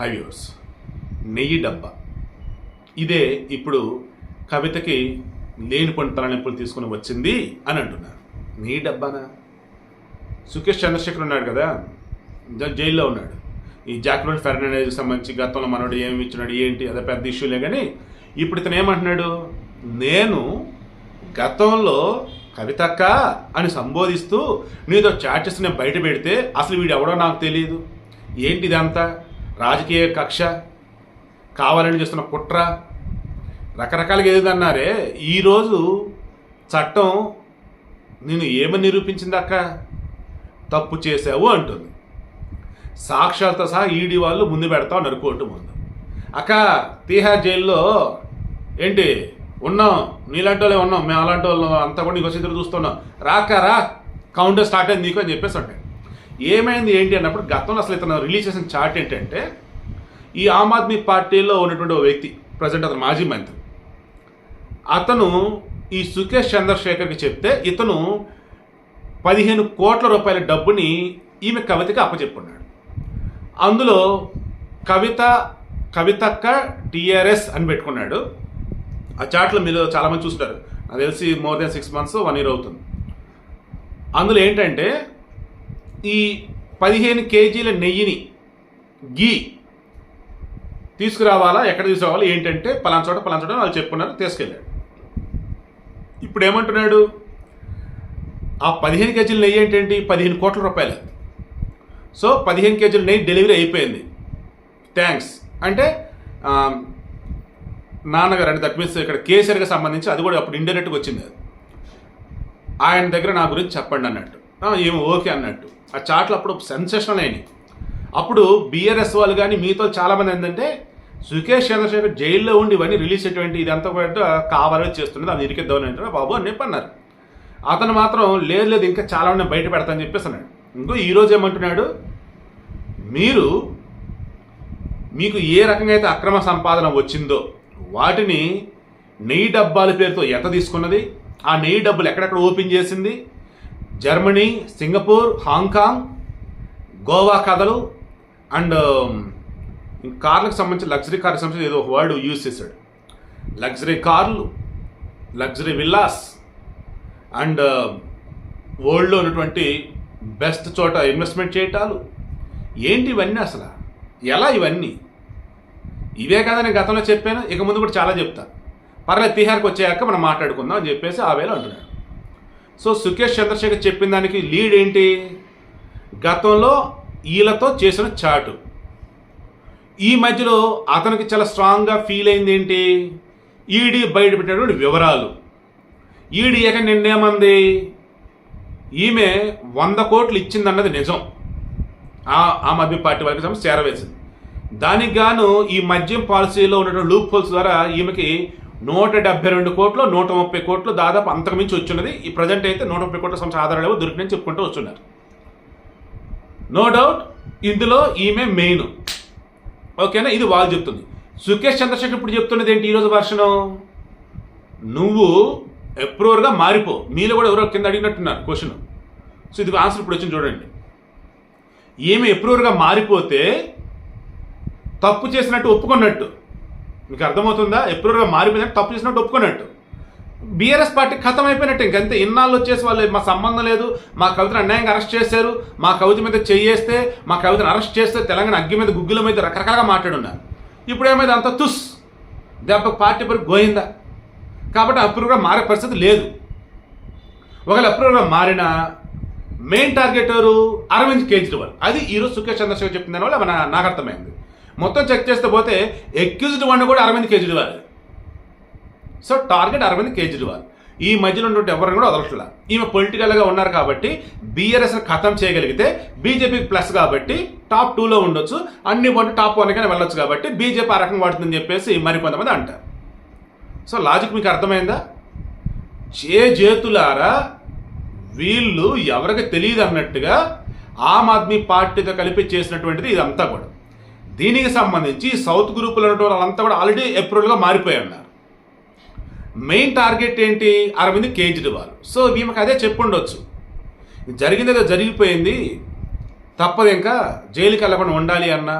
హైవ్యూర్స్ నెయ్యి డబ్బా. ఇదే ఇప్పుడు కవితకి లేనిపోని తలనొప్పులు తీసుకుని వచ్చింది అని అంటున్నారు. నెయ్యి డబ్బానా? సుకేష్ చంద్రశేఖర్ ఉన్నాడు కదా? జైల్లో ఉన్నాడు. ఈ జాక్రోన్ ఫెర్నాండేజ్కి సంబంధించి గతంలో మనోడు ఏమి ఇచ్చినాడు ఏంటి అదే పెద్ద ఇష్యూలే కానీ ఇప్పుడు ఇతను ఏమంటున్నాడు? నేను గతంలో కవితక్క అని సంబోధిస్తూ నీతో చాట్ చేసి నేను బయట పెడితే అసలు వీడు ఎవడో నాకు తెలియదు ఏంటి ఇదంతా రాజకీయ కక్ష కావాలని చేస్తున్న కుట్ర రకరకాలుగా ఏదన్నారే ఈరోజు చట్టం నేను ఏమని నిరూపించిందక్క తప్పు చేసావు అంటుంది. సాక్ష్యాలతో సహా ఈడీ వాళ్ళు ముందు పెడతా ఉన్నారు కోర్టు ముందు. అక్క తీహార్ జైల్లో ఏంటి ఉన్నాం నీలాంటి వాళ్ళే ఉన్నాం మేము అలాంటి వాళ్ళు అంతా కూడా నీకు వచ్చి ఎదురు చూస్తున్నాం. రాక రా కౌంటర్ స్టార్ట్ అయింది నీకు అని చెప్పేసి ఉంటాయి ఏమైంది ఏంటి అన్నప్పుడు గతంలో అసలు ఇతను రిలీజ్ చేసిన చార్ట్ ఏంటంటే ఈ ఆమ్ ఆద్మీ పార్టీలో ఉన్నటువంటి ఒక వ్యక్తి ప్రజెంట్ అతను మాజీ మంత్రి. అతను ఈ సుకేష్ చంద్రశేఖర్కి చెప్తే ఇతను పదిహేను కోట్ల రూపాయల డబ్బుని ఈమె కవితకి అప్పచెప్పున్నాడు అందులో కవిత కవితక్క టిఆర్ఎస్ అని పెట్టుకున్నాడు. ఆ చాట్లో మీరు చాలామంది చూస్తారు నాకు తెలిసి more than six months one year అవుతుంది. అందులో ఏంటంటే ఈ పదిహేను కేజీల నెయ్యిని గీ తీసుకురావాలా? ఎక్కడ తీసుకురావాలా? ఏంటంటే పలానా చోట పలానా చోట వాళ్ళు చెప్పుకున్నారు తీసుకెళ్ళాడు ఇప్పుడు ఏమంటున్నాడు? ఆ పదిహేను కేజీల నెయ్యి ఏంటండి? పదిహేను కోట్ల రూపాయలు. సో పదిహేను కేజీల నెయ్యి డెలివరీ అయిపోయింది. థ్యాంక్స్. అంటే నాన్నగారు అంటే దట్ మీన్స్ ఇక్కడ కేసీఆర్కి సంబంధించి అది కూడా అప్పుడు ఇండైరెక్ట్గా వచ్చింది. ఆయన దగ్గర నా గురించి చెప్పండి అన్నట్టు. ఏమో ఓకే అన్నట్టు. ఆ చాట్లు అప్పుడు సెన్సేషనల్ అయినాయి. అప్పుడు బీఆర్ఎస్ వాళ్ళు కానీ మీతో చాలామంది ఏంటంటే సుఖేష్ చంద్రశేఖర్ జైల్లో ఉండి ఇవన్నీ రిలీజ్ అయ్యేటువంటి ఇదంతా కూడా కావాలని చేస్తున్నది. అది ఇరికిద్దామని అంటారు బాబు అని చెప్పి అన్నారు. అతను మాత్రం లేదు లేదు ఇంకా చాలా బయట పెడతానని చెప్పేసి అన్నాడు. ఇంకో ఈరోజు ఏమంటున్నాడు? మీరు మీకు ఏ రకంగా అయితే అక్రమ సంపాదన వచ్చిందో వాటిని నెయ్యి డబ్బాల పేరుతో ఎంత తీసుకున్నది? ఆ నెయ్యి డబ్బులు ఎక్కడెక్కడ ఓపెన్ చేసింది? జర్మనీ సింగపూర్ హాంకాంగ్ గోవా కథలు అండ్ కార్లకు సంబంధించి లగ్జరీ కార్కి సంబంధించి ఏదో ఒక వర్డ్ యూజ్ చేశాడు. లగ్జరీ కార్లు లగ్జరీ విల్లాస్ అండ్ వరల్డ్లో ఉన్నటువంటి బెస్ట్ చోట ఇన్వెస్ట్మెంట్ చేయటాలు. ఏంటి ఇవన్నీ అసలు? ఎలా ఇవన్నీ? ఇవే కదా నేను గతంలో చెప్పాను ఇక ముందు కూడా చాలా చెప్తాను పర్లేదు తీహార్కి వచ్చాక మనం మాట్లాడుకుందాం అని చెప్పేసి ఆ వేళ అంటున్నాడు. సో సుకేష్ చంద్రశేఖర్ చెప్పిన దానికి లీడ్ ఏంటి? గతంలో వీళ్ళతో చేసిన చాటు. ఈ మధ్యలో అతనికి చాలా స్ట్రాంగ్గా ఫీల్ అయింది ఏంటి? ఈడీ బయటపెట్టినటువంటి వివరాలు. ఈడీ ఏక నిన్నేమంది ఈమె వంద కోట్లు ఇచ్చిందన్నది నిజం. ఆ ఆమ్ ఆద్మీ పార్టీ వారికి సంబంధించి చేరవేసింది. దానికి గాను ఈ మద్యం పాలసీలో ఉన్నటువంటి లూప్ హోల్స్ ద్వారా ఈమెకి నూట డెబ్బై రెండు కోట్లు నూట ముప్పై కోట్లు దాదాపు అంతకుమించి వచ్చినది. ఈ ప్రజెంట్ అయితే నూట ముప్పై కోట్ల సంవత్సరం ఆధారాలు దొరికినని చెప్పుకుంటూ వస్తున్నారు. నో డౌట్ ఇందులో ఈమె మెయిన్ ఓకేనా? ఇది వాళ్ళు చెప్తుంది. సుకేష్ చంద్రశేఖర్ ఇప్పుడు చెప్తున్నది ఏంటి ఈరోజు వర్షను? నువ్వు అప్రూవర్గా మారిపో. మీలో కూడా ఎవరో కింద అడిగినట్టున్నారు క్వశ్చన్ సో ఇది ఆన్సర్ ఇప్పుడు వచ్చింది చూడండి. ఈమె అప్రూవర్గా మారిపోతే తప్పు చేసినట్టు ఒప్పుకున్నట్టు. మీకు అర్థమవుతుందా? ఎప్పుడు మారిపోయినట్టు తప్పు చేసినట్టు ఒప్పుకున్నట్టు. బీఆర్ఎస్ పార్టీ ఖతం అయిపోయినట్టు ఇంకంతే ఇన్నాళ్ళు వచ్చేసి వాళ్ళు మా సంబంధం లేదు మా కవితను అన్యాయంగా అరెస్ట్ చేశారు మా కవిత మీద చేయేస్తే మా కవితను అరెస్ట్ చేస్తే తెలంగాణ అగ్గి మీద గుగ్గుల మీద రకరకాలుగా మాట్లాడున్నారు. ఇప్పుడు ఏమైంది అంత తుస్. దెబ్బ పార్టీ పరి గోయిందా కాబట్టి అప్రూవ్గా మారే పరిస్థితి లేదు. ఒకవేళ అప్రూవ్గా మారిన మెయిన్ టార్గెట్ ఎవరు? అరవింద్ కేజ్రీవాల్. అది ఈరోజు సుఖేష్ చంద్రశేఖర్ చెప్పిన దానివల్ల మన నాకు అర్థమైంది. మొత్తం చెక్ చేస్తే పోతే ఎక్యూజ్డ్ వన్ కూడా Arvind Kejriwal. So target Arvind Kejriwal. ఈ మధ్యలో ఉన్నటువంటి ఎవరిని కూడా వదలట్లా. ఈమె పొలిటికల్గా ఉన్నారు కాబట్టి బీఆర్ఎస్ ఖతం చేయగలిగితే బీజేపీ ప్లస్ కాబట్టి టాప్ టూలో ఉండొచ్చు. అన్ని పాటు టాప్ వన్కైనా వెళ్ళొచ్చు కాబట్టి బీజేపీ ఆ రకంగా వాడుతుందని చెప్పేసి మరికొంతమంది అంటారు. సో లాజిక్ మీకు అర్థమైందా? చే చేతులారా వీళ్ళు ఎవరికి తెలియదు అన్నట్టుగా ఆమ్ ఆద్మీ పార్టీతో కలిపి చేసినటువంటిది ఇదంతా కూడా. దీనికి సంబంధించి సౌత్ గ్రూపులు ఉన్నటువంటి వాళ్ళంతా కూడా ఆల్రెడీ అప్రూవల్గా మారిపోయి ఉన్నారు. మెయిన్ టార్గెట్ ఏంటి? అరవింద్ కేజ్రీవాల్. సో ఈమెకు అదే చెప్పుండొచ్చు. జరిగింది ఏదో జరిగిపోయింది. తప్పదు ఇంకా. జైలుకి వెళ్ళకుండా ఉండాలి అన్నా.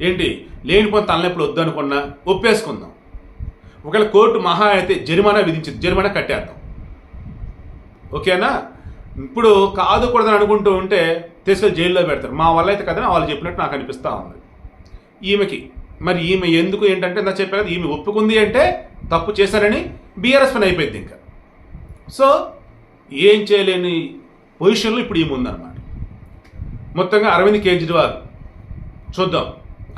ఏంటి? లేనిపోయిన తలనొప్పులు వద్దనుకున్నా ఒప్పేసుకుందాం. ఒకవేళ కోర్టు మహా అయితే జరిమానా విధించింది. జరిమానా కట్టేద్దాం. ఓకేనా ఇప్పుడు కాదు కూడదని అనుకుంటూ ఉంటే తీసుకెళ్ళి జైల్లో పెడతారు. మా వల్ల అయితే కదా వాళ్ళు చెప్పినట్టు నాకు అనిపిస్తూ ఉంది. ఈమెకి. మరి ఈమె ఎందుకు ఏంటంటే నా చెప్పాను కదా ఈమె ఒప్పుకుంది అంటే తప్పు చేశానని బీఆర్ఎస్ పని అయిపోయింది ఇంకా. సో ఏం చేయలేని పొజిషన్లో ఇప్పుడు ఈమె ఉందన్నమాట. మొత్తంగా అరవింద్ కేజ్రీవాల్ చూద్దాం.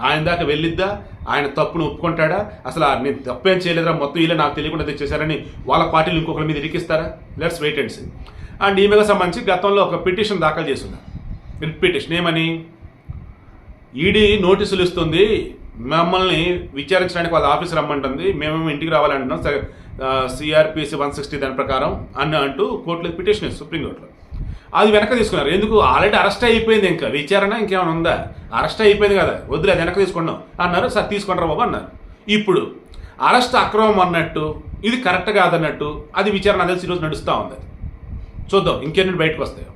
ఆయన దాకా వెళ్ళిద్దా? ఆయన తప్పును ఒప్పుకుంటాడా? అసలు నేను తప్పేం చేయలేదురా మొత్తం ఇలా నాకు తెలియకుండా తెచ్చేశారని వాళ్ళ పార్టీలు ఇంకొకరి మీద ఇరికిస్తారా? Let's wait and see and ఈమెకు సంబంధించి గతంలో ఒక పిటిషన్ దాఖలు చేస్తున్నారు పిటిషన్ ఏమని ఈడీ నోటీసులు ఇస్తుంది. మమ్మల్ని విచారించడానికి వాళ్ళ ఆఫీస్ రమ్మంటుంది. మేమేమో ఇంటికి రావాలంటున్నాం. సిఆర్పిసి వన్ సిక్స్టీ దాని ప్రకారం అని అంటూ కోర్టులో పిటిషన్ సుప్రీం సుప్రీంకోర్టులో. అది వెనక తీసుకున్నారు. ఎందుకు? ఆల్రెడీ అరెస్ట్ అయిపోయింది ఇంకా. విచారణ ఇంకేమైనా ఉందా? అరెస్ట్ అయిపోయింది కదా. వద్దులే అది వెనక తీసుకున్నాం అన్నారు. సార్ తీసుకుంటారా బాబు? అన్నారు. ఇప్పుడు అరెస్ట్ అక్రమం అన్నట్టు ఇది కరెక్ట్ కాదన్నట్టు అది విచారణ తెలిసి ఈరోజు నడుస్తూ ఉంది. చూద్దాం. ఇంకెన్ని బయటకు వస్తాయో.